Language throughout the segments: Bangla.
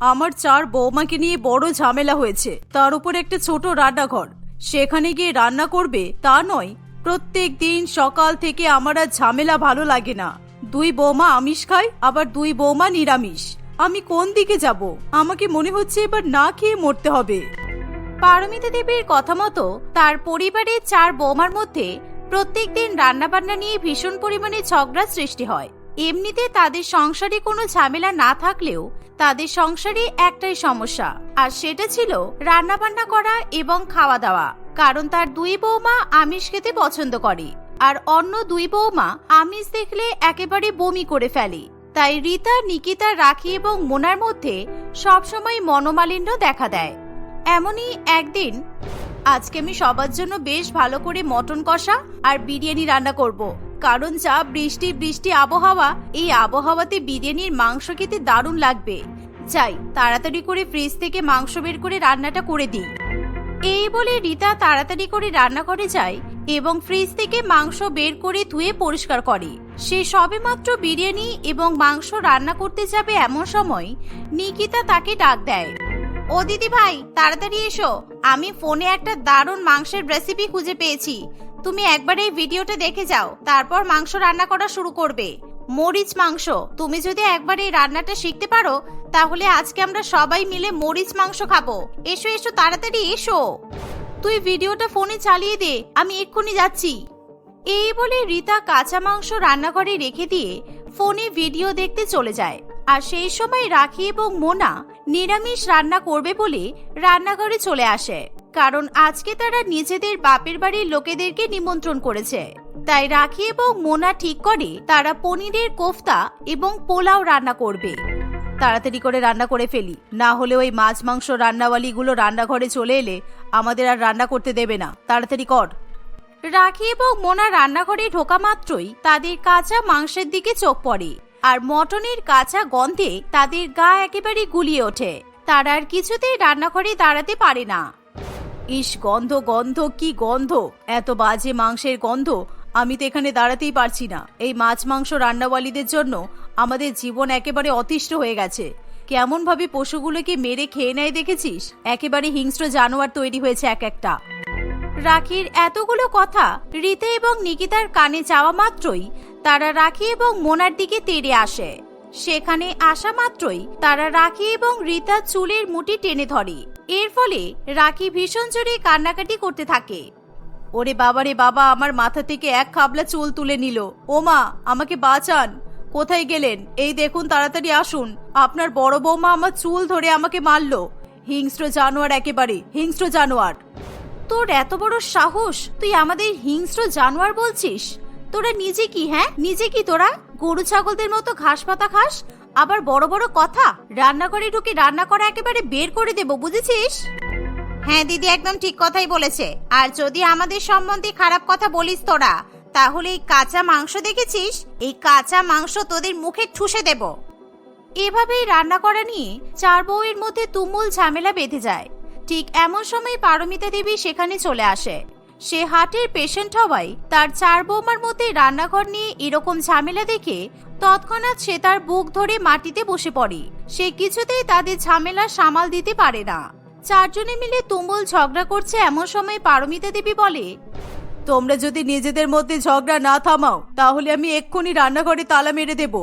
আমার চার বৌমাকে নিয়ে বড় ঝামেলা হয়েছে। তার উপর একটা ছোট রান্নাঘর। সেখানে গিয়ে রান্না করবে তা নয়, প্রত্যেক দিন সকাল থেকে আমার আর ঝামেলা ভালো লাগে না। দুই বৌমা আমিষ খায়, আবার দুই বৌমা নিরামিষ। আমি কোন দিকে যাব? আমাকে মনে হচ্ছে এবার না খেয়ে মরতে হবে। পারমিতা দেবীর কথা মতো তার পরিবারের চার বৌমার মধ্যে প্রত্যেক প্রত্যেকদিন রান্নাবান্না নিয়ে ভীষণ পরিমাণে ঝগড়া সৃষ্টি হয়। এমনিতে তাদের সংসারে কোনো ঝামেলা না থাকলেও তাদের সংসারে একটাই সমস্যা, আর সেটা ছিল রান্নাবান্না করা এবং খাওয়া দাওয়া। কারণ তার দুই বৌমা আমিষ খেতে পছন্দ করে, আর অন্য দুই বৌমা আমিষ দেখলে একেবারে বমি করে ফেলে। তাই রীতা, নিকিতা, রাখি এবং মোনার মধ্যে সবসময় মনোমালিন্য দেখা দেয়। এমনই একদিন, আজকে আমি সবার জন্য বেশ ভালো করে মটন কষা আর বিরিয়ানি রান্না করব। কারণ যা বৃষ্টি বৃষ্টি আবহাওয়া, এই আবহাওয়াতে বিরিয়ানির মাংস খেতে দারুণ লাগবে। যাই, তাড়াতাড়ি করে ফ্রিজ থেকে মাংস বের করে রান্নাটা করে দিই। এই বলে রীতা তাড়াতাড়ি করে রান্নাঘরে যায় এবং ফ্রিজ থেকে মাংস বের করে ধুয়ে পরিষ্কার করে। সে সবেমাত্র বিরিয়ানি এবং মাংস রান্না করতে যাবে এমন সময় নিকিতা তাকে ডাক দেয়। ও দিদি ভাই তাড়াতাড়ি এসো। আমি ফোনে একটা দারুণ মাংসের রেসিপি খুঁজে পেয়েছি। তুমি একবার এই ভিডিওটা দেখে যাও, তারপর মাংস রান্না করা শুরু করবে। মরিচ মাংস, তুমি যদি একবার এই রান্নাটা শিখতে পারো, তাহলে আজকে আমরা সবাই মিলে মরিচ মাংস খাব। এসো এসো, তাড়াতাড়ি এসো। তুই ভিডিওটা ফোনে চালিয়ে দে, আমি এক্ষুনি যাচ্ছি। এই বলে রীতা কাঁচা মাংস রান্নাঘরে রেখে দিয়ে ফোনে ভিডিও দেখতে চলে যায়। আর সেই সময় রাখি এবং মোনা নিরামিষ রান্না করবে বলে রান্নাঘরে চলে আসে। কারণ আজকে তারা নিজেদের বাপের বাড়ির লোকেদেরকে নিমন্ত্রণ করেছে। তাই রাখি এবং মোনা ঠিক করে তারা পনিরের কোফতা এবং পোলাও রান্না করবে। তাড়াতাড়ি করে রান্না করে ফেলি। না হলে ওই মাছ মাংস রান্নাওয়ালিগুলো রান্নাঘরে চলে এলে আমাদের আর রান্না করতে দেবে না। তাড়াতাড়ি কর। রাখি এবং মোনা রান্নাঘরে ঢোকা মাত্রই তাদের কাঁচা মাংসের দিকে চোখ পড়ে আর মটনের কাঁচা গন্ধে তাদের গা একেবারে গুলিয়ে ওঠে। তারা আর কিছুতেই রান্নাঘরে দাঁড়াতে পারে না। ইস, গন্ধ গন্ধ, কি গন্ধ? এত বাজে মাংসের গন্ধ। আমি তো এখানে দাঁড়াতেই পারছি না। এই মাছ মাংস রান্নাওয়ালিদের জন্য আমাদের জীবন একেবারে অতিষ্ঠ হয়ে গেছে। কেমন ভাবে পশুগুলোকে মেরে খেয়ে নেয় দেখেছিস? একেবারে হিংস্র জানোয়ার তৈরি হয়েছে এক একটা। রাখির এতগুলো কথা রীতা এবং নিকিতার কানে যাওয়া মাত্রই তারা রাখি এবং মোনার দিকে তেড়ে আসে। সেখানে আসা মাত্রই তারা রাখি এবং রীতা চুলের মুটি টেনে ধরে। এর ফলে রাখি ভীষণ জোরে কান্নাকাটি করতে থাকে। ওরে বাবারে বাবা, আমার মাথা থেকে এক খাবলা চুল তুলে নিল। ও মা, আমাকে বাঁচান। কোথায় গেলেন? এই দেখুন, তাড়াতাড়ি আসুন। আপনার বড় বৌমা আমার চুল ধরে আমাকে মারলো। হিংস্র জানোয়ার একেবারে, হিংস্র জানোয়ার। তোর এত বড় সাহস? তুই আমাদের হিংস্র জানোয়ার বলছিস? তোরা নিজে কি হ্যাঁ? নিজে কি তোরা? গরু, ছাগলদের মতো ঘাস পাতা খাস? আবার বড় বড় কথা, রান্নাঘরে ঢুকে রান্না করা একেবারে বের করে দেব, বুঝেছিস? হ্যাঁ দিদি একদম ঠিক কথাই বলেছে। আর যদি আমাদের সম্বন্ধে খারাপ কথা বলিস তোরা, তাহলে এই কাঁচা মাংস দেখেছিস? এই কাঁচা মাংস তোদের মুখে ঠুসে দেব। এভাবেই রান্না করা নিয়ে চার বউয়ের মধ্যে তুমুল ঝামেলা বেঁধে যায়। ঠিক এমন সময় পারমিতা দেবী সেখানে চলে আসে। সে হার্টের পেশেন্ট হওয়ায় তার চার বৌমার মধ্যে রান্নাঘর নিয়ে এরকম ঝামেলা দেখে তৎক্ষণাৎ সে তার বুক ধরে মাটিতে বসে পড়ে। সে কিছুতেই তাদের ঝামেলা সামাল দিতে পারে না। চারজনে মিলে তুমুল ঝগড়া করছে এমন সময় পারমিতা দেবী বলে, তোমরা যদি নিজেদের মধ্যে ঝগড়া না থামাও, তাহলে আমি এক্ষুনি রান্নাঘরে তালা মেরে দেব।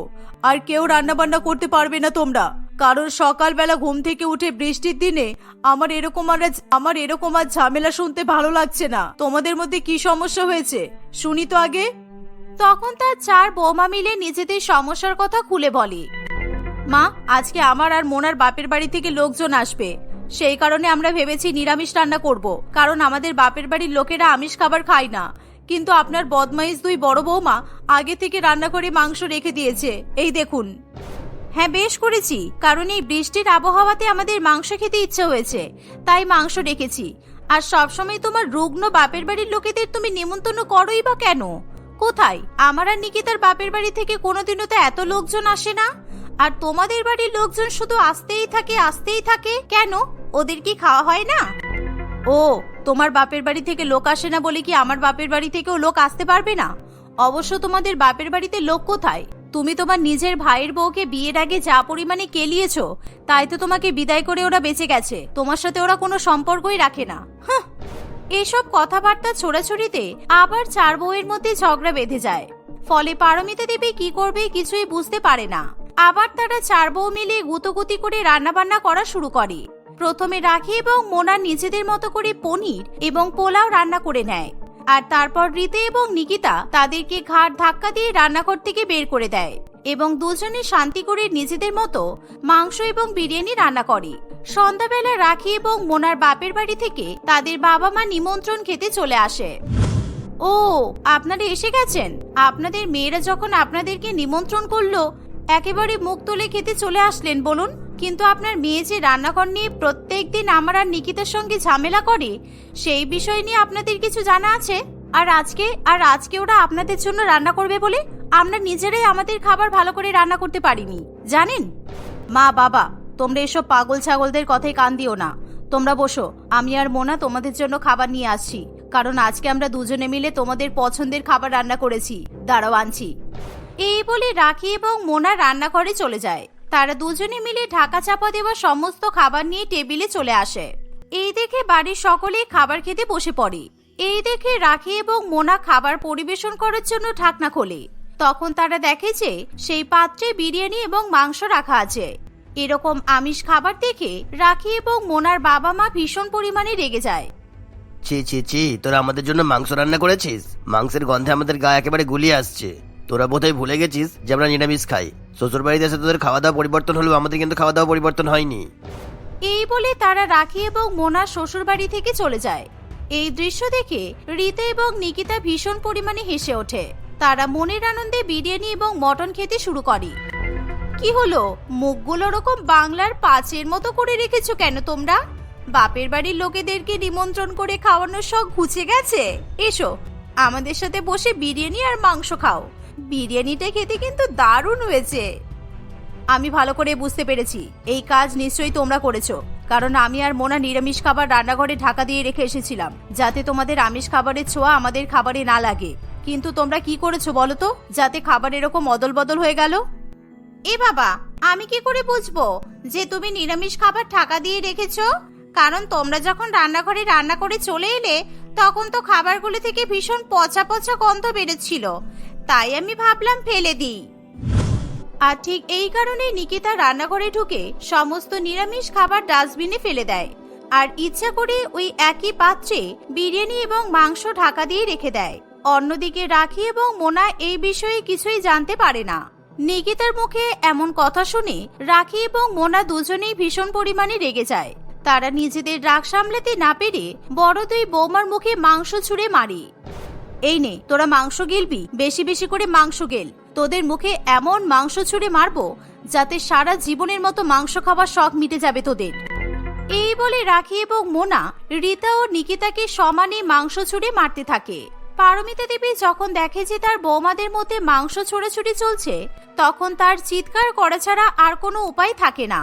আর কেউ রান্না বান্না করতে পারবে না তোমরা। কারণ সকালবেলা ঘুম থেকে উঠে বৃষ্টির দিনে আমার এরকম আর আমার এরকম আর ঝামেলা শুনতে ভালো লাগছে না। তোমাদের মধ্যে কি সমস্যা হয়েছে? শুনি তো আগে। তখন তার চার বৌমা মিলে নিজেদের সমস্যার কথা খুলে বলে। মা, আজকে আমার আর মোনার বাপের বাড়ি থেকে লোকজন আসবে। সেই কারণে আমরা ভেবেছি নিরামিষ রান্না করব। কারণ আমাদের বাপের বাড়ির লোকেরা আমিষ খাবার খায় না। কিন্তু আপনার বদমাইশ দুই বড় বৌমা আগে থেকে রান্না করে মাংস রেখে দিয়েছে। এই দেখুন। হ্যাঁ বেশ করেছি। কারণ এই বৃষ্টির আবহাওয়াতে আমাদের মাংস খেতে ইচ্ছে হয়েছে। তাই মাংস রেখেছি। আর সবসময় তোমার রুগ্ন বাপের বাড়ির লোকেদের তুমি নিমন্ত্রণ করোই বা কেন? কোথায়? আমার আর নিকিতার বাপের বাড়ি থেকে কোনোদিনও তো এত লোকজন আসে না? আর তোমাদের বাড়ির লোকজন শুধু আসতেই থাকে আসতেই থাকে? কেন? ওদের কি খাওয়া হয় না? ও, তোমার বাপের বাড়ি থেকে লোক আসে না বলে কি আমার বাপের বাড়ি থেকেও লোক আসতে পারবে না? অবশ্য তোমাদের বাপের বাড়িতে লোক কোথায়? তুমি তোমার নিজের ভাইয়ের বউকে বিয়ের আগে যা পরিমাণে কেলিয়েছ, তাই তো তোমাকে বিদায় করে ওরা বেঁচে গেছে। তোমার সাথে ওরা কোনো সম্পর্কই রাখে না। এসব কথাবার্তা ছোড়াছড়িতে আবার চার বউয়ের মধ্যে ঝগড়া বেঁধে যায়। ফলে পারমিতা দেবী কি করবে কিছুই বুঝতে পারে না। আবার তারা চার বউ মিলে গুতগুতি করে রান্নাবান্না করা শুরু করে। প্রথমে রাখি এবং মোনা নিজেদের মতো করে পনির এবং পোলাও রান্না করে নেয়। আর তারপর রীতে এবং নিকিতা তাদেরকে ঘাট ধাক্কা দিয়ে রান্নাঘর থেকে বের করে দেয় এবং দুজনে শান্তি করে নিজেদের মতো মাংস এবং বিরিয়ানি রান্না করে। সন্ধ্যাবেলা রাখি এবং মোনার বাপের বাড়ি থেকে তাদের বাবা মা নিমন্ত্রণ খেতে চলে আসে। ও, আপনারা এসে গেছেন? আপনাদের মেয়েরা যখন আপনাদেরকে নিমন্ত্রণ করল, একেবারে মুখ তুলে খেতে চলে আসলেন, বলুন। কিন্তু আপনার মেয়ে যে রান্নাঘর নিয়ে প্রত্যেক দিন আমার আর নিকিতার সঙ্গে ঝামেলা করে, সেই বিষয় নিয়ে আপনাদের কিছু জানা আছে? আর আজকে আর আজকে ওরা আপনাদের জন্য রান্না করবে বলে আমরা নিজেরাই আমাদের খাবার ভালো করে রান্না করতে পারিনি, জানেন? মা, বাবা, তোমরা এসব পাগল ছাগলদের কথায় কান দিও না। তোমরা বসো, আমি আর মোনা তোমাদের জন্য খাবার নিয়ে আসছি, কারণ আজকে আমরা দুজনে মিলে তোমাদের পছন্দের খাবার রান্না করেছি। দাঁড়াও আনছি। এই বলে রাখি এবং মোনা রান্নাঘরে চলে যায়। তারা দুজনে মিলে ঢাকা চাপা দেওয়া সমস্ত খাবার নিয়ে টেবিলে চলে আসে। এই দেখে বাড়ির সকলেই খাবার খেতে বসে পড়ে। এই দেখে রাখি এবং মোনা খাবার পরিবেশন করার জন্য ঢাকনা খোলে। তখন তারা দেখে যে সেই পাত্রে বিরিয়ানি এবং মাংস রাখা আছে। এরকম আমিষ খাবার দেখে রাখি এবং মোনার বাবা মা ভীষণ পরিমাণে রেগে যায়। ছি ছি ছি, তোরা আমাদের জন্য মাংস রান্না করেছিস? মাংসের গন্ধে আমাদের গা একেবারে গুলিয়ে আসছে। তোরা বোধহয় ভুলে গেছিস যে আমরা নিরামিষ খাই। শ্বশুর বাড়িতে এসে তোদের খাওয়া দাওয়া পরিবর্তন হলেও আমাদের কিন্তু খাওয়া দাওয়া পরিবর্তন হয়নি। এই বলে তারা রাখি এবং মোনা শ্বশুর বাড়ি থেকে চলে যায়। এই দৃশ্য দেখে রীতা এবং নিকিতা ভীষণ পরিমাণে হেসে ওঠে। তারা মনের আনন্দে বিরিয়ানি এবং মটন খেতে শুরু করে। কি হলো? মুখগুলো ওরকম বাংলার পাঁচের মতো করে রেখেছো কেন তোমরা? বাপের বাড়ির লোকেদেরকে নিমন্ত্রণ করে খাওয়ানোর শখ ঘুচে গেছে? এসো, আমাদের সাথে বসে বিরিয়ানি আর মাংস খাও। বিরিয়ানিটা খেতে কিন্তু দারুণ হয়েছে। আমি ভালো করে বুঝতে পেরেছি। এই কাজ নিশ্চয়ই তোমরা করেছ, কারণ আমি আর মোনা নিরামিষ খাবার রান্নাঘরে ঢাকা দিয়ে রেখে এসেছিলাম, যাতে তোমাদের আমিষ খাবারের ছোঁয়া আমাদের খাবারে না লাগে। কিন্তু তোমরা কি করেছ বলো তো, যাতে খাবার এরকম অদল বদল হয়ে গেল? এ বাবা, আমি কি করে বুঝব যে তুমি নিরামিষ খাবার ঢাকা দিয়ে রেখেছো? কারণ তোমরা যখন রান্নাঘরে রান্না করে চলে এলে, তখন তো খাবারগুলো থেকে ভীষণ পচা পচা গন্ধ বেরোচ্ছিল। তাই আমি ভাবলাম ফেলে দিই। আর ঠিক এই কারণে নিকিতা রান্নাঘরে ঢুকে সমস্ত নিরামিষ খাবার ডাস্টবিনে ফেলে দেয় আর ইচ্ছা করে ওই একই পাত্রে বিরিয়ানি এবং মাংস ঢাকা দিয়ে রেখে দেয়। অন্যদিকে রাখি এবং মোনা এই বিষয়ে কিছুই জানতে পারে না। নিকিতার মুখে এমন কথা শুনে রাখি এবং মোনা দুজনেই ভীষণ পরিমাণে রেগে যায়। তারা নিজেদের রাগ সামলাতে না পেরে বড় দুই বৌমার মুখে মাংস ছুঁড়ে মারি। এই নে, তোরা মাংস গিলবি, বেশি বেশি করে মাংস গেল। তোদের মুখে এমন মাংস ছুঁড়ে মারবো, যাতে সারা জীবনের মতো মাংস খাবার শখ মিটে যাবে তোদের। এই বলে রাখি এবং মোনা, রীতা ও নিকিতাকে সমানে মাংস ছুঁড়ে মারতে থাকে। পারমিতা দেবী যখন দেখে যে তার বৌমাদের মধ্যে মাংস ছোড়াছুড়ি চলছে, তখন তার চিৎকার করা ছাড়া আর কোনো উপায় থাকে না।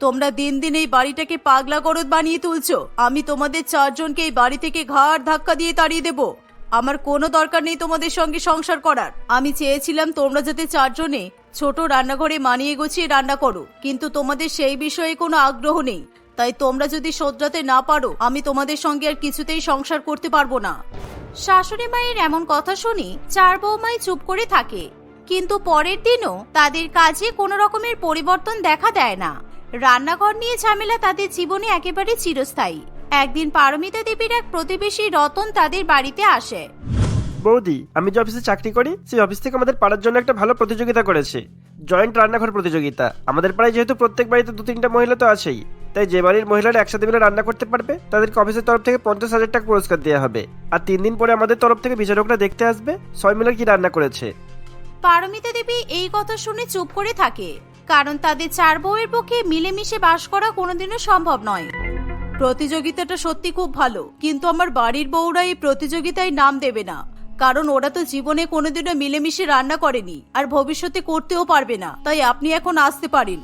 তোমরা দিন দিন এই বাড়িটাকে পাগলা গরদ বানিয়ে তুলছো। আমি তোমাদের চারজনকে এই বাড়ি থেকে ঘাড় ধাক্কা দিয়ে তাড়িয়ে দেব। আমার কোনো দরকার নেই তোমাদের সঙ্গে সংসার করার। আমি চেয়েছিলাম তোমরা যাতে চারজনে ছোট রান্নাঘরে মানিয়ে গুছিয়ে রান্না করো, কিন্তু তোমাদের সেই বিষয়ে কোনো আগ্রহ নেই। তাই তোমরা যদি শোধরাতে না পারো, আমি তোমাদের সঙ্গে আর কিছুতেই সংসার করতে পারব না। শাশুড়ি মায়ের এমন কথা শুনি চার বৌমাই চুপ করে থাকে। কিন্তু পরের দিনও তাদের কাজে কোনো রকমের পরিবর্তন দেখা দেয় না। রান্নাঘর নিয়ে ঝামেলা তাদের জীবনে একেবারে চিরস্থায়ী। একদিন পারমিতা দেবীর এক প্রতিবেশী রতন তাদের বাড়িতে আসে। বৌদি আমি যে অফিসে চাকরি করি সেই অফিস থেকে আমাদের পাড়ার জন্য একটা ভালো প্রতিযোগিতা করেছে। জয়েন্ট রান্নাঘর প্রতিযোগিতা। আমাদের পাড়ায় যেহেতু প্রত্যেক বাড়িতে দু তিনটা মহিলা তো আছেই তাই যে বাড়ির মহিলারা একসাথে মিলে রান্না করতে পারবে তাদেরকে অফিসের তরফ থেকে পঞ্চাশ হাজার টাকা পুরস্কার দেওয়া হবে। আর তিন দিন পরে আমাদের তরফ থেকে বিচারকরা দেখতে আসবে ছয় মিলে কি রান্না করেছে। পারমিতা দেবী এই কথা শুনে চুপ করে থাকে কারণ তাদের চার বউয়ের পক্ষে মিলেমিশে বাস করা কোনোদিনও সম্ভব নয়। প্রতিযোগিতাটা সত্যি খুব ভালো, কিন্তু আমার বাড়ির বউরা এই প্রতিযোগিতায় নাম দেবে না। কারণ ওরা তো জীবনে কোনোদিনও মিলেমিশে রান্না করেনি, আর ভবিষ্যতে করতেও পারবে না, তাই আপনি এখন আসতে পারেন।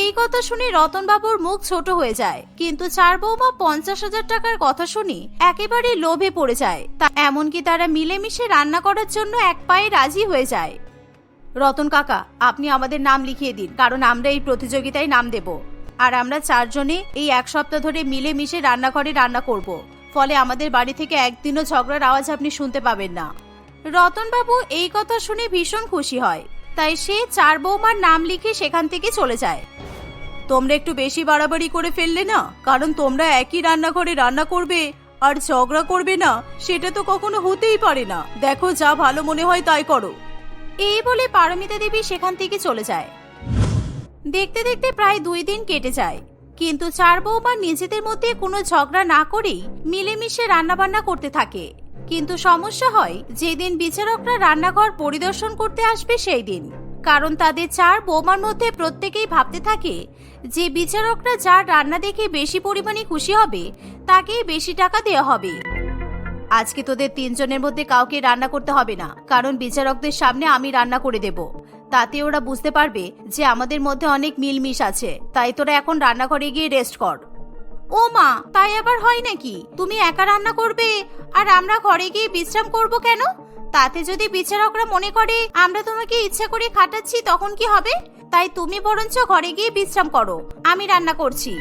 এই কথা শুনে রতনবাবুর মুখ ছোট হয়ে যায়, কিন্তু চার বৌমা পঞ্চাশ হাজার টাকার কথা শুনে একেবারে লোভে পড়ে যায়। তা এমনকি তারা মিলেমিশে রান্না করার জন্য এক পায়ে রাজি হয়ে যায়। রতন কাকা, আপনি আমাদের নাম লিখিয়ে দিন, কারণ আমরা এই প্রতিযোগিতায় নাম দেব। আর আমরা চারজনে এই এক সপ্তাহ ধরে মিলেমিশে রান্নাঘরে রান্না করব। ফলে আমাদের বাড়ি থেকে একদিনও ঝগড়ার আওয়াজ আপনি শুনতে পাবেন না। রতনবাবু এই কথা শুনে ভীষণ খুশি হয়। তাই সে চার বৌমার নাম লিখে সেখান থেকে চলে যায়। তোমরা একটু বেশি বাড়াবাড়ি করে ফেললে না? কারণ তোমরা একই রান্নাঘরে রান্না করবে আর ঝগড়া করবে না, সেটা তো কখনো হতেই পারে না। দেখো যা ভালো মনে হয় তাই করো। এই বলে পারমিতা দেবী সেখান থেকে চলে যায়। দেখতে দেখতে প্রায় দুই দিন কেটে যায়। কিন্তু চার বৌমা নিজেদের মধ্যে কোনো ঝগড়া না করেই মিলেমিশে রান্নাবান্না করতে থাকে। কিন্তু সমস্যা হয়, যেদিন বিচারকরা রান্নাঘর পরিদর্শন করতে আসবে সেই দিন। কারণ তাদের চার বৌমার মধ্যে প্রত্যেকেই ভাবতে থাকে, যে বিচারকরা যার রান্না দেখে বেশি পরিমাণে খুশি হবে, তাকেই বেশি টাকা দেওয়া হবে। আজকে তোদের তিনজনের মধ্যে কাউকে রান্না করতে হবে না, কারণ বিচারকদের সামনে আমি রান্না করে দেব। তাতে ওরা বুঝতে পারবে যে আমাদের মধ্যে অনেক মিলমিশ আছে। তাই তোরা এখন রান্নাঘরে গিয়ে রেস্ট কর। ও মা, তাই আবার হয় নাকি? তুমি একা রান্না করবে? আর আমরা ঘরে গিয়ে বিশ্রাম করব কেন? তাতে যদি বিচারকরা মনে করে আমরা তোমাকে ইচ্ছা করে খাটাচ্ছি, তখন কি হবে? তাই তুমি বরঞ্চ ঘরে গিয়ে বিশ্রাম করো। আমি রান্না করছি।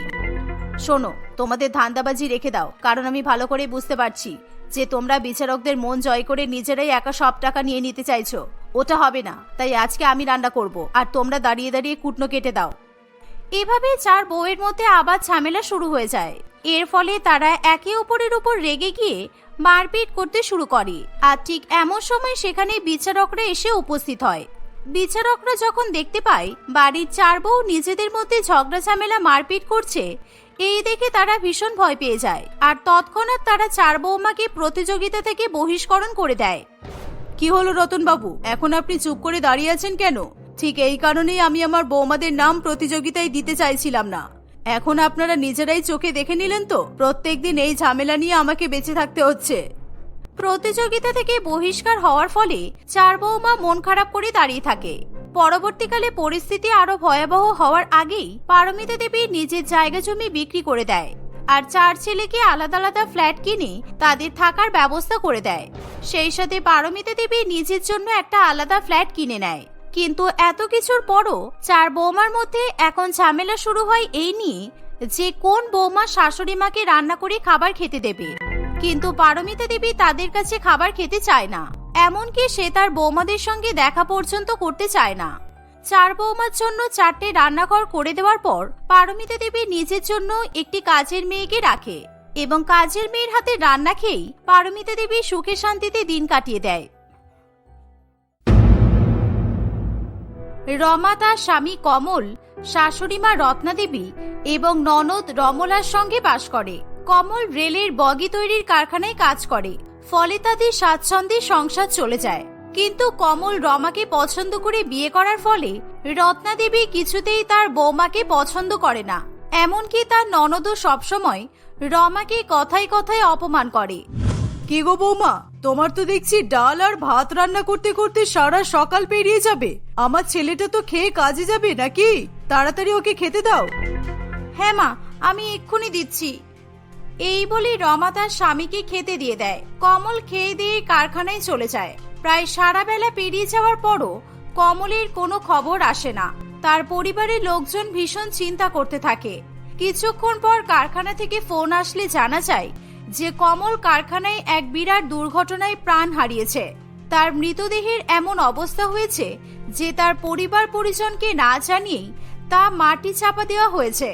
শোনো, তোমাদের ধান্দাবাজি রেখে দাও, কারণ আমি ভালো করে বুঝতে পারছি যে তোমরা বিচারকদের মন জয় করে নিজেরাই একা সব টাকা নিয়ে নিতে চাইছো। ওটা হবে না। তাই আজকে আমি রান্না করব। আর তোমরা দাঁড়িয়ে দাঁড়িয়ে কুটনো কেটে দাও। এভাবে চার বউয়ের মধ্যে আবার ঝামেলা শুরু হয়ে যায়। এর ফলে তারা একে অপরের উপর রেগে গিয়ে মারপিট করতে শুরু করে। আর ঠিক এমন সময় সেখানে বিচারকরা এসে উপস্থিত হয়। বিচারকরা যখন দেখতে পায় বাড়ির চার বউ নিজেদের মধ্যে ঝগড়া ঝামেলা মারপিট করছে, এই দেখে তারা ভীষণ ভয় পেয়ে যায়। আর তৎক্ষণাৎ তারা চার বৌমাকে প্রতিযোগিতা থেকে বহিষ্করণ করে দেয়। কি হলো রতনবাবু? এখন আপনি চুপ করে দাঁড়িয়ে আছেন কেন? ঠিক এই কারণেই আমি আমার বৌমাদের নাম প্রতিযোগিতায় দিতে চাইছিলাম না। এখন আপনারা নিজেরাই চোখে দেখে নিলেন তো? প্রত্যেকদিন এই ঝামেলা নিয়ে আমাকে বেঁচে থাকতে হচ্ছে। প্রতিযোগিতা থেকে বহিষ্কার হওয়ার ফলে চার বৌমা মন খারাপ করে দাঁড়িয়ে থাকে। পরবর্তীকালে পরিস্থিতি আরও ভয়াবহ হওয়ার আগেই পারমিতা দেবী নিজের জায়গা জমি বিক্রি করে দেয়। আর চার ছেলেকে আলাদা আলাদা ফ্ল্যাট কিনে তাদের থাকার ব্যবস্থা করে দেয়। সেই সাথে পারমিতা দেবী নিজের জন্য একটা আলাদা ফ্ল্যাট কিনে নেয়। কিন্তু এত কিছুর পরও চার বৌমার মধ্যে এখন ঝামেলা শুরু হয় এই নিয়ে যে কোন বৌমা শাশুড়ি মাকে রান্না করে খাবার খেতে দেবে। কিন্তু পারমিতা দেবী তাদের কাছে খাবার খেতে চায় না। এমনকি সে তার বৌমাদের সঙ্গে দেখা পর্যন্ত করতে চায় না। চার বৌমার জন্য চারটে রান্নাঘর করে দেওয়ার পর পারমিতা দেবী নিজের জন্য একটি কাজের মেয়েকে রাখে এবং কাজের মেয়ের হাতে রান্না খেয়েই পারমিতা দেবী সুখে শান্তিতে দিন কাটিয়ে দেয়। রমা তার স্বামী কমল, শাশুড়ি মা রত্না দেবী এবং ননদ রমলার সঙ্গে বাস করে। কমল রেলের বগি তৈরির কারখানায় কাজ করে, ফলে তাদের স্বাচ্ছন্দ্যে সংসার চলে যায়। কিন্তু কমল রমাকে পছন্দ করে বিয়ে করার ফলে রত্না দেবী কিছুতেই তার বৌমাকে পছন্দ করে না। এমনকি তার ননদও সবসময় রমাকে কথায় কথায় অপমান করে। কি গো বৌমা? তোমার তো দেখছি ডাল আর ভাত রান্না করতে করতে সারা সকাল পেরিয়ে যাবে। আমার ছেলেটা তো খেয়ে কাজে যাবে নাকি? তাড়াতাড়ি ওকে খেতে দাও। হ্যাঁ মা আমি এক্ষুনি দিচ্ছি। এই বলে রমা তার স্বামীকে খেতে দিয়ে দেয়। কমল খেয়ে দিয়ে কারখানায় চলে যায়। প্রায় সারা বেলা পেরিয়ে যাওয়ার পরও কমলের কোনো খবর আসে না। তার পরিবারের লোকজন ভীষণ চিন্তা করতে থাকে। কিছুক্ষণ পর কারখানা থেকে ফোন আসলে জানা যায় যে কমল কারখানায় এক বিরাট দুর্ঘটনায় প্রাণ হারিয়েছে। তার মৃতদেহের এমন অবস্থা হয়েছে যে তার পরিবার পরিজনকে না জানিয়েই তা মাটি চাপা দেওয়া হয়েছে।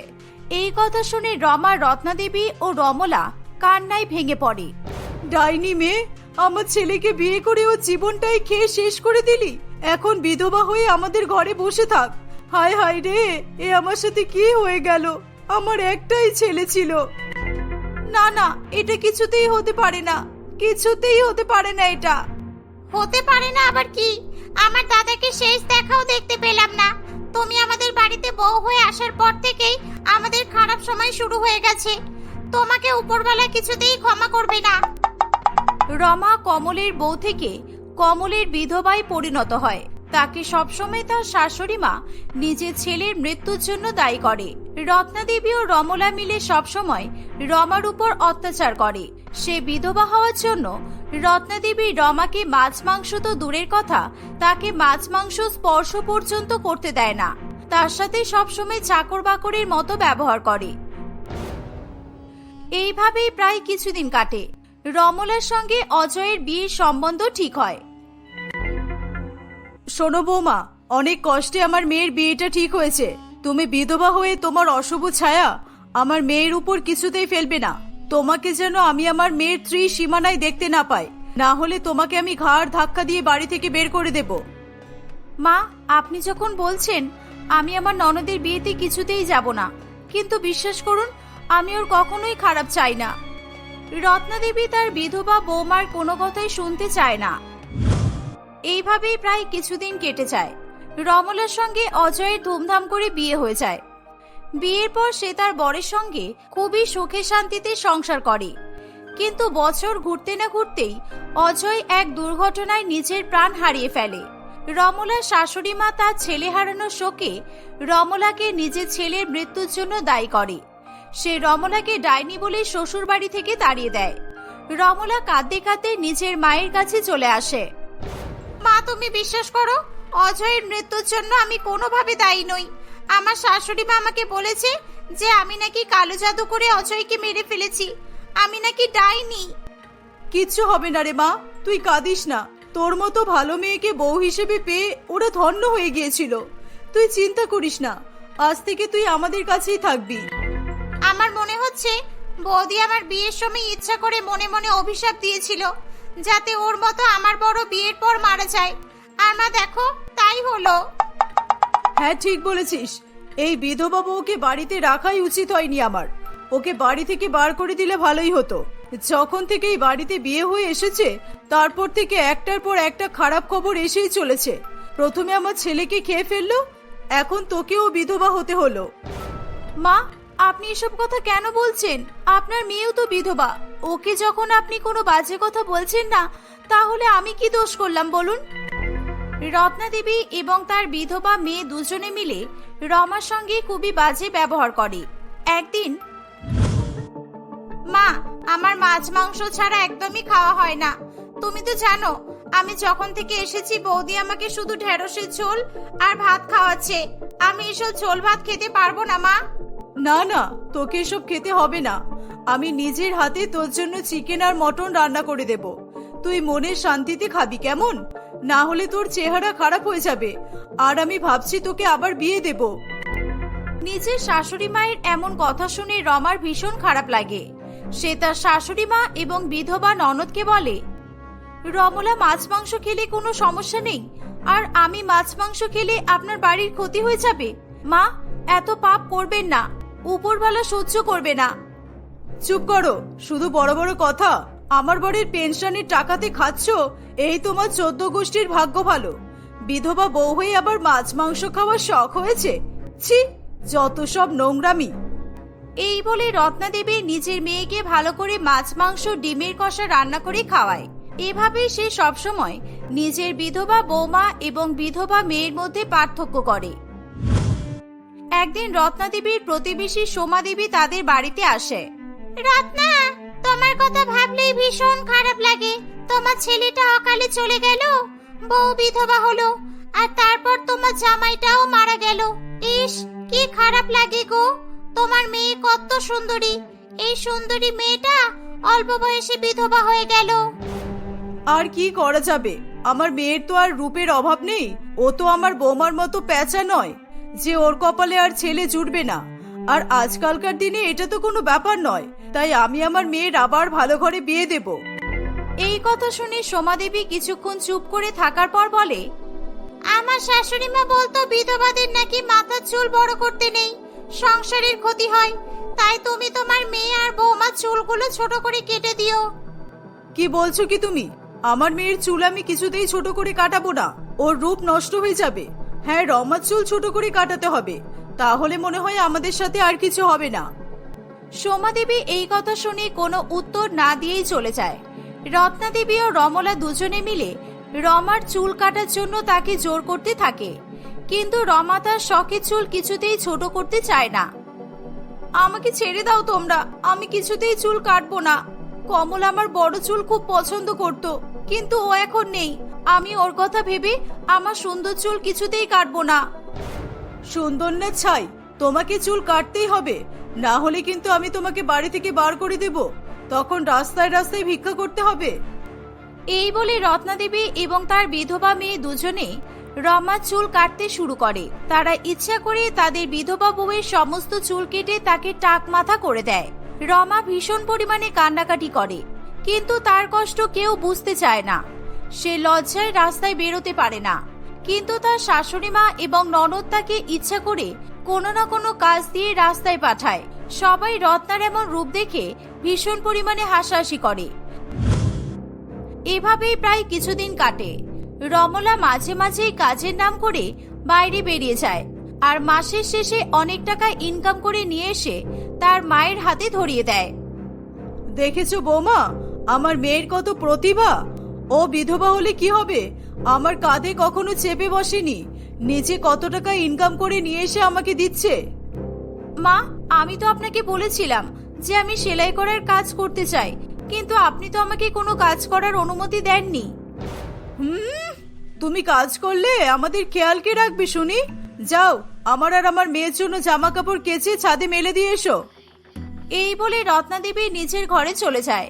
এই কথা শুনে রমা রত্নাদেবী ও রমলা কান্নায় ভেঙে পড়ে। ডাইনি মেয়ে আমার ছেলেকে বিয়ে করে ও জীবনটাই খেয়ে শেষ করে দিলি। এখন বিধবা হয়ে আমাদের ঘরে বসে থাক। হায় হায় রে, এ আমার সাথে কি হয়ে গেল? আমার একটাই ছেলে ছিল। না না, এটা কিছুতেই হতে পারে না। কিছুতেই হতে পারে না এটা। হতে পারে না আবার কি? আমার দাদাকে শেষ দেখাও দেখতে পেলাম না। তুমি আমাদের বাড়িতে বউ হয়ে আসার পর থেকেই আমাদের খারাপ সময় শুরু হয়ে গেছে। তোমাকে উপরবেলা কিছুতেই ক্ষমা করবে না। রমা কমলের বউ থেকে কমলের বিধবায় পরিণত হয়। তাকে সবসময় তার শাশুড়ি মা নিজের ছেলের মৃত্যুর জন্য দায়ী করে। রত্নাদেবী ও রমলা মিলে সবসময় রমার উপর অত্যাচার করে। সে বিধবা হওয়ার জন্য রত্নাদেবী রমাকে মাছ মাংস তো দূরের কথা, তাকে মাছ মাংস স্পর্শ পর্যন্ত করতে দেয় না। তার সাথে সবসময় চাকর বাকরের মতো ব্যবহার করে। এইভাবেই প্রায় কিছুদিন কাটে। রমলার সঙ্গে অজয়ের বিয়ের সম্বন্ধ ঠিক হয়। শোনো বৌমা, অনেক কষ্টে আমার মেয়ের বিয়েটা ঠিক হয়েছে। তুমি বিধবা হয়ে তোমার অশুভ ছায়া আমার মেয়ের উপর কিছুতেই ফেলবে না। তোমাকে যেন আমি আমার মেয়ের ত্রি সীমানায় দেখতে না পাই। না হলে তোমাকে আমি ঘাড় ধাক্কা দিয়ে বাড়ি থেকে বের করে দেব। মা, আপনি যখন বলছেন, আমি আমার ননদের বিয়েতে কিছুতেই যাব না। কিন্তু বিশ্বাস করুন, আমি ওর কখনোই খারাপ চাই না। রত্নাদেবী তার বিধবা বৌমার কোনো কথাই শুনতে চায় না। এইভাবেই প্রায় কিছুদিন কেটে যায়। রমলার সঙ্গে অজয়ের ধুমধাম করে বিয়ে হয়ে যায়। বিয়ের পর সে তার বরের সঙ্গে খুবই সুখে শান্তিতে সংসার করে। কিন্তু বছর ঘুরতে না ঘুরতেই অজয় এক দুর্ঘটনায় নিজের প্রাণ হারিয়ে ফেলে। রমলার শাশুড়ি মা তার ছেলে হারানোর শোকে রমলাকে নিজের ছেলের মৃত্যুর জন্য দায়ী করে। সে রমলাকে ডাইনি বলে শ্বশুর বাড়ি থেকে তাড়িয়ে দেয়। রমলা কাঁদতে কাঁদতে নিজের মায়ের কাছে চলে আসে। মা, তুমি বিশ্বাস করো, অজয়ের মৃত্যুর জন্য আমি কোনোভাবে দায়ী নই। আমার শাশুড়ি মা আমাকে বলেছে যে আমি নাকি কালো জাদু করে অজয়কে মেরে ফেলেছি। আমি নাকি ডাইনি। কিচ্ছু হবে না রে মা, তুই কাঁদিস না। তোর মতো ভালো মেয়েকে বউ হিসেবে পেয়ে ওরা ধন্য হয়ে গিয়েছিল। তুই চিন্তা করিস না, আজ থেকে তুই আমাদের কাছেই থাকবি। আমার মনে হচ্ছে বৌদি আমার বিয়ের সময় ইচ্ছা করে মনে মনে অভিশাপ দিয়েছিল যাতে ওর মতো আমার বড় বিয়ের পর মারা যায়। আর মা দেখো তাই হলো। হ্যাঁ ঠিক বলেছিস। এই বিধবা বউকে বাড়িতে রাখাই উচিত হয়নি আমার। ওকে বাড়ি থেকে বার করে দিলে ভালোই হতো। যখন থেকে এই বাড়িতে বিয়ে হয়ে এসেছে তারপর থেকে একটার পর একটা খারাপ খবর এসেই চলেছে। প্রথমে আমার ছেলেকে খেয়ে ফেলল এখন তোকেও বিধবা হতে হলো। মা আপনি এসব কথা কেন বলছেন? আপনার মেয়েও তো বিধবা। ওকে যখন আপনি কোনো বাজে কথা বলছেন না, তাহলে আমি কি দোষ করলাম বলুন? রত্না দেবী এবং তার বিধবা মেয়ে দুজনে মিলে রমার সঙ্গে খুবই বাজে ব্যবহার করে। একদিন, মা, আমার মাছ মাংস ছাড়া একদমই খাওয়া হয় না। তুমি তো জানো, আমি যখন থেকে এসেছি বৌদি আমাকে শুধু ঢেঁড়সের ঝোল আর ভাত খাওয়াচ্ছে। আমি এসব ঝোল ভাত খেতে পারব না, মা। না না, তোকে এসব খেতে হবে না। আমি নিজের হাতে তোর জন্য চিকেন আর মটন রান্না করে দেব। তুই মনের শান্তিতে খাবি, কেমন? না হলে তোর চেহারা খারাপ হয়ে যাবে। আর আমি ভাবছি তোকে আবার বিয়ে দেব। নিজের শাশুড়ি মায়ের এমন কথা শুনে রমার ভীষণ খারাপ লাগে। সে তার শাশুড়ি মা এবং বিধবা ননদকে বলে, রমলা, মাছ, মাংস খেলে কোনো সমস্যা নেই। আর আমি মাছ, মাংস খেলে আপনার বাড়ির ক্ষতি হয়ে যাবে। মা, এত পাপ করবেন না। উপরওয়ালা সহ্য করবে না। চুপ করো, শুধু বড় বড় কথা। আমার বাড়ির পেনশনের টাকাতে খাচ্ছ, এই তোমার চোদ্দ গোষ্ঠীর ভাগ্য ভালো। বিধবা বউ হয়ে আবার মাছ, মাংস খাওয়ার শখ হয়েছে। ছি, যত সব নোংরামি। এই বলে রত্নাদেবী নিজের মেয়েকে ভালো করে মাছ, মাংস, ডিমের কষা রান্না করে খাওয়ায়। এভাবে সে সবসময় নিজের বিধবা বৌমা এবং বিধবা মেয়ের মধ্যে পার্থক্য করে। একদিন রত্নাদেবীর প্রতিবেশী সোমাদেবী তাদের বাড়িতে আসে। রত্না, তোমার কথা ভাবলেই ভীষণ খারাপ লাগে। তোমার ছেলেটা অকালে চলে গেল, বউ বিধবা হলো, আর তারপর তোমার জামাইটাও মারা গেল। ইস, কি খারাপ লাগে গো। তোমার মেয়ে কত সুন্দরী। এই সুন্দরী মেয়েটা অল্প বয়সে বিধবা হয়ে গেল। আর কি করা যাবে? আমার মেয়ের তো আর রূপের অভাব নেই। ও তো আমার বৌমার মতো প্যাঁচা নয়। যে ওর কপালে আর ছেলে জুটবে না। আর আজকালকার দিনে এটা তো কোনো ব্যাপার নয়। তাই আমি আমার মেয়ের আবার ভালো ঘরে বিয়ে দেব। এই কথা শুনে সোমাদেবী কিছুক্ষণ চুপ করে থাকার পর বলে আমার শাশুড়ি মা বলতো বিধবাদের নাকি মাথার চুল বড় করতে নেই সংসারের ক্ষতি হয়। তাই তুমি তোমার মেয়ে আর বৌমার চুলগুলো ছোট করে কেটে দিও। কি বলছো কি তুমি? আমার মেয়ের চুল আমি কিছুতেই ছোট করে কাটাবো না। ওর রূপ নষ্ট হয়ে যাবে। হ্যাঁ রমার চুল ছোট করে কাটাতে হবে। তাহলে মনে হয় আমাদের সাথে আর কিছু হবে না। সোমাদেবী এই কথা শুনে কোনো উত্তর না দিয়েই চলে যায়। রত্নাদেবী ও রমলা দুজনে মিলে রমার চুল কাটার জন্য তাকে জোর করতে থাকে। কিন্তু রমা তার শখের চুল কিছুতেই ছোট করতে চায় না। আমাকে ছেড়ে দাও তোমরা, আমি কিছুতেই চুল কাটবো না। কমল আমার বড় চুল খুব পছন্দ করত, কিন্তু ও এখন নেই। আমি ওর কথা ভেবে আমার সুন্দর চুল কিছুতেই কাটবো না। সুন্দর না ছাই, তোমাকে চুল কাটতেই হবে। না হলে কিন্তু আমি তোমাকে বাড়ি থেকে বার করে দেব। তখন রাস্তায় রাস্তায় ভিক্ষা করতে হবে। এই বলে রত্নাদেবী এবং তার বিধবা মেয়ে দুজনে রমার চুল কাটতে শুরু করে। তারা ইচ্ছা করে তাদের বিধবা বউয়ের সমস্ত চুল কেটে তাকে টাক মাথা করে দেয়। রমা ভীষণ পরিমাণে কান্নাকাটি করে, কিন্তু তার কষ্ট কেউ বুঝতে চায় না। সে লজ্জায় রাস্তায় বেরোতে পারে না, কিন্তু তার শাশুড়ি মা এবং ননদ তাকে ইচ্ছা করে কোনো না কোনো কাজ দিয়ে রাস্তায় পাঠায়। সবাই রত্নার এমন রূপ দেখে ভীষণ পরিমাণে হাসাহাসি করে। এভাবেই প্রায় কিছুদিন কাটে। রমলা মাঝে মাঝেই কাজের নাম করে বাইরে বেরিয়ে যায়। আর মাসের শেষে অনেক টাকা ইনকাম করে নিয়ে এসে তার মায়ের হাতে ধরিয়ে দেয়। দেখেছ বৌমা আমার মেয়ের কত প্রতিভা? ও বিধবা হলে কি হবে? আমার কাঁধে কখনো চেপে বসেনি। নিজে কত টাকা ইনকাম করে নিয়ে এসে আমাকে দিচ্ছে? মা আমি তো আপনাকে বলেছিলাম যে আমি সেলাই করার কাজ করতে চাই কিন্তু আপনি তো আমাকে কোনো কাজ করার অনুমতি দেননি। হুম তুমি কাজ করলে আমাদের খেয়াল কে রাখবে শুনি। যাও, আমার আর আমার মেয়ের জন্য জামা কাপড় কেচে ছাদে মেলে দিয়ে এসো। এই বলে রত্নাদেবী নিজের ঘরে চলে যায়।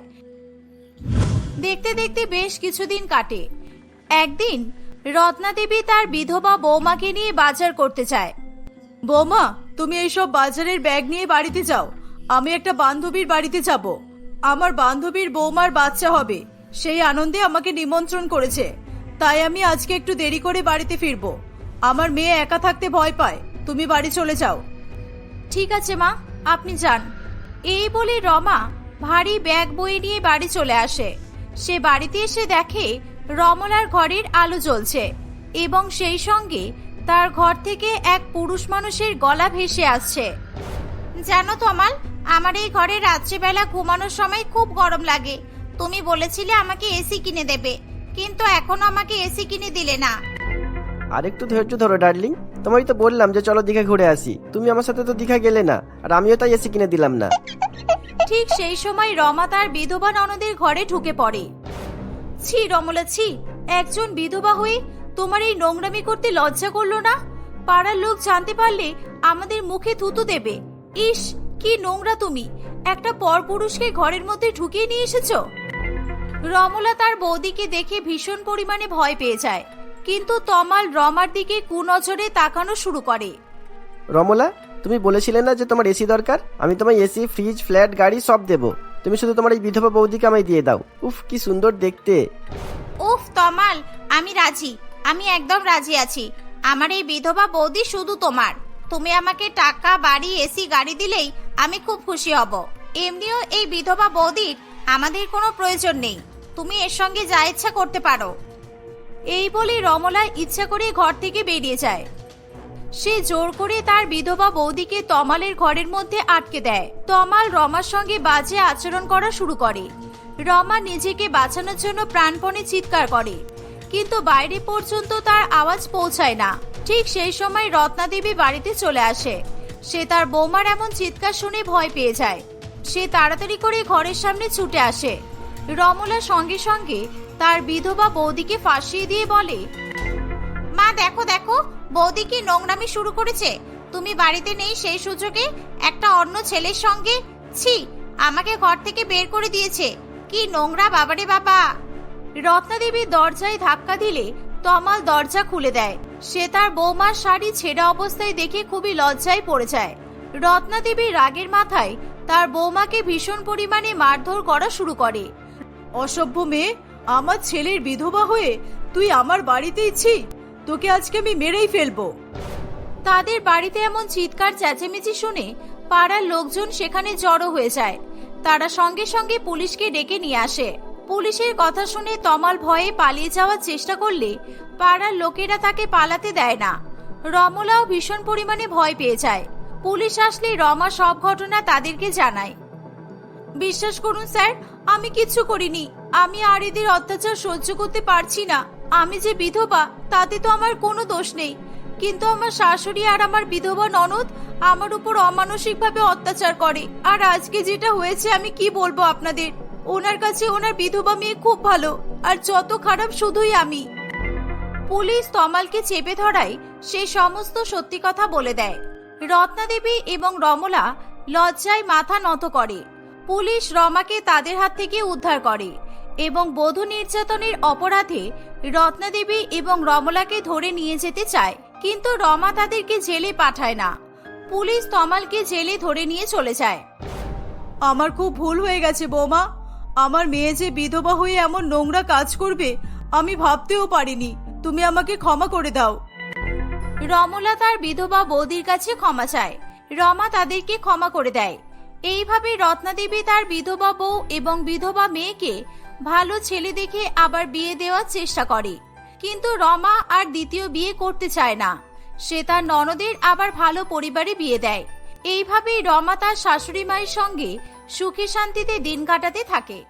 দেখতে দেখতে বেশ কিছুদিন কাটে। একদিন রত্নাদেবী তার বিধবা বৌমাকে নিয়ে বাজার করতে যায়। বৌমা, তুমি এইসব বাজারের ব্যাগ নিয়ে বাড়িতে যাও। আমি একটা বান্ধবীর বাড়িতে যাব। আমার বান্ধবীর বৌমার বাচ্চা হবে। সেই আনন্দে আমাকে নিমন্ত্রণ করেছে। তাই আমি আজকে একটু দেরি করে বাড়িতে ফিরবো। আমার মেয়ে একা থাকতে ভয় পায়। তুমি বাড়ি চলে যাও। ঠিক আছে, মা। আপনি যান। এই বলে রমা ভারী ব্যাগ বয়ে নিয়ে বাড়ি চলে আসে। সে বাড়িতে এসে দেখে রমলার ঘরের আলো জ্বলছে এবং সেই সঙ্গে তার ঘর থেকে এক পুরুষ মানুষের গলা ভেসে আসছে। জানো তমাল আমার এই ঘরে রাত্রিবেলা ঘুমানোর সময় খুব গরম লাগে। তুমি বলেছিলে আমাকে এসি কিনে দেবে, কিন্তু এখনও আমাকে এসি কিনে দিলে না। আর একটু ধৈর্য ধরো, ডার্লিং। তোমারই তো বললাম যে চলো দীঘা ঘুরে আসি। তুমি আমার সাথে তো দীঘা গেলে না, আর আমিও তাই এসি কিনে দিলাম না। ঠিক সেই সময় রমা তার বিধবা ননদের ঘরে ঢুকে পড়ে। ছি রমলা, ছি, একজন বিধবা হয়ে তোমার এই নোংরামি করতে লজ্জা করল না? পাড়ার লোক জানতে পারলে আমাদের মুখে থুতু দেবে। ইস, কি নোংরা তুমি! একটা পরপুরুষকে ঘরের মধ্যে ঢুকিয়ে নিয়ে এসেছ? রমলা তার বৌদিকে দেখে ভীষণ পরিমাণে ভয় পেয়ে যায়। কিন্তু তমাল রমার দিকে কুনজরে তাকানো শুরু করে। রমলা তুমি বলেছিলে না যে তোমার এসি দরকার? আমি তোমার এসি ফ্রিজ ফ্ল্যাট গাড়ি সব দেবো। তুমি শুধু তোমার এই বিধবা বৌদিকে আমায় দিয়ে দাও। উফ কি সুন্দর দেখতে। উফ তমাল আমি রাজি। আমি একদম রাজি আছি। আমার এই বিধবা বৌদি শুধু তোমার। তুমি আমাকে টাকা বাড়ি এসি গাড়ি দিলেই আমি খুব খুশি হব। এমনিও এই বিধবা বৌদির আমাদের কোনো প্রয়োজন নেই। তুমি এর সঙ্গে যা ইচ্ছা করতে পারো। এই বলে রমলা ইচ্ছা করে ঘর থেকে বেরিয়ে যায়। সে জোর করে তার বিধবা বৌদিকে তমালের ঘরের মধ্যে আটকে দেয়। তমাল রমার সঙ্গে বাজে আচরণ করা শুরু করে। রমা নিজেকে বাঁচানোর জন্য প্রাণপণে চিৎকার করে। কিন্তু বাইরে পর্যন্ত তার আওয়াজ পৌঁছায় না। ঠিক সেই সময় রত্নাদেবী বাড়িতে চলে আসে। সে তার বৌমার এমন চিৎকার শুনে ভয় পেয়ে যায়। সে তাড়াতাড়ি করে ঘরের সামনে ছুটে আসে। রমলা সঙ্গে সঙ্গে তার বিধবা বৌদিকে ফাঁসিয়ে দিয়ে বলে, মা, দেখো দেখো, বৌদি কি নোংরামি শুরু করেছে। তুমি বাড়িতে নেই সেই সুযোগে একটা অন্য ছেলের সঙ্গে? ছি, আমাকে ঘর থেকে বের করে দিয়েছে। কি নোংরা বাবারে বাবা। রত্নাদেবী দরজায় ধাক্কা দিলে তমাল দরজা খুলে দেয়। সে তার বৌমার শাড়ি ছেঁড়া অবস্থায় দেখে খুবই লজ্জায় পড়ে যায়। রত্নাদেবী রাগের মাথায় তার বৌমাকে ভীষণ পরিমাণে মারধর করা শুরু করে। অসভ্য মেয়ে আমার ছেলের বিধবা হয়ে তুই আমার বাড়িতেই ছি তোকে আজকে আমি মেরেই ফেলব। তাদের বাড়িতে এমন চিৎকার, চেঁচেমেচি শুনে পাড়ার লোকজন সেখানে জড়ো হয়ে যায়। তারা সঙ্গে সঙ্গে পুলিশকে ডেকে নিয়ে আসে। পুলিশের কথা শুনে তমাল ভয়ে পালিয়ে যাওয়ার চেষ্টা করলে পাড়ার লোকেরা তাকে পালাতে দেয় না। রমলাও ভীষণ পরিমাণে ভয় পেয়ে যায়। পুলিশ আসলে রমা সব ঘটনা তাদেরকে জানায়। বিশ্বাস করুন স্যার আমি কিচ্ছু করিনি। আমি আর এদের অত্যাচার সহ্য করতে পারছি না। আমি যে বিধবা, তাতে তো আমার কোনো দোষ নেই। কিন্তু আমার শাশুড়ি আর আমার বিধবা ননদ আমার উপর অমানসিকভাবে অত্যাচার করে। আর আজকে যেটা হয়েছে আমি কি বলব আপনাদের? ওনার কাছে ওনার বিধবা মেয়ে খুব ভালো, আর যত খারাপ শুধুই আমি। পুলিশ তমালকে চেপে ধরায় সে সমস্ত সত্যি কথা বলে দেয়। রত্নাদেবী এবং রমলা লজ্জায় মাথা নত করে। পুলিশ রমাকে তাদের হাত থেকে উদ্ধার করে এবং বধূ নির্যাতনের অপরাধে রত্নাদেবী এবং রমলাকে ধরে নিয়ে যেতে চায়। কিন্তু রমা তাদেরকে জেলে পাঠায় না। পুলিশ তমালকে জেলে ধরে নিয়ে চলে যায়। আমার খুব ভুল হয়ে গেছে বৌমা। আমার মেয়ে যে বিধবা হয়ে এমন নোংরা কাজ করবে আমি ভাবতেও পারিনি। তুমি আমাকে ক্ষমা করে দাও। রমলা তার বিধবা বৌদির কাছে ক্ষমা চায়। রমা তাদেরকে ক্ষমা করে দেয়। এইভাবে রত্নাদেবী তার বিধবা বউ এবং বিধবা মেয়েকে ভালো ছেলে দেখে আবার বিয়ে দেওয়ার চেষ্টা করে। কিন্তু রমা আর দ্বিতীয় বিয়ে করতে চায় না। সে তার ননদের আবার ভালো পরিবারে বিয়ে দেয়। এইভাবেই রমা তার শাশুড়ি মায়ের সঙ্গে সুখে শান্তিতে দিন কাটাতে থাকে।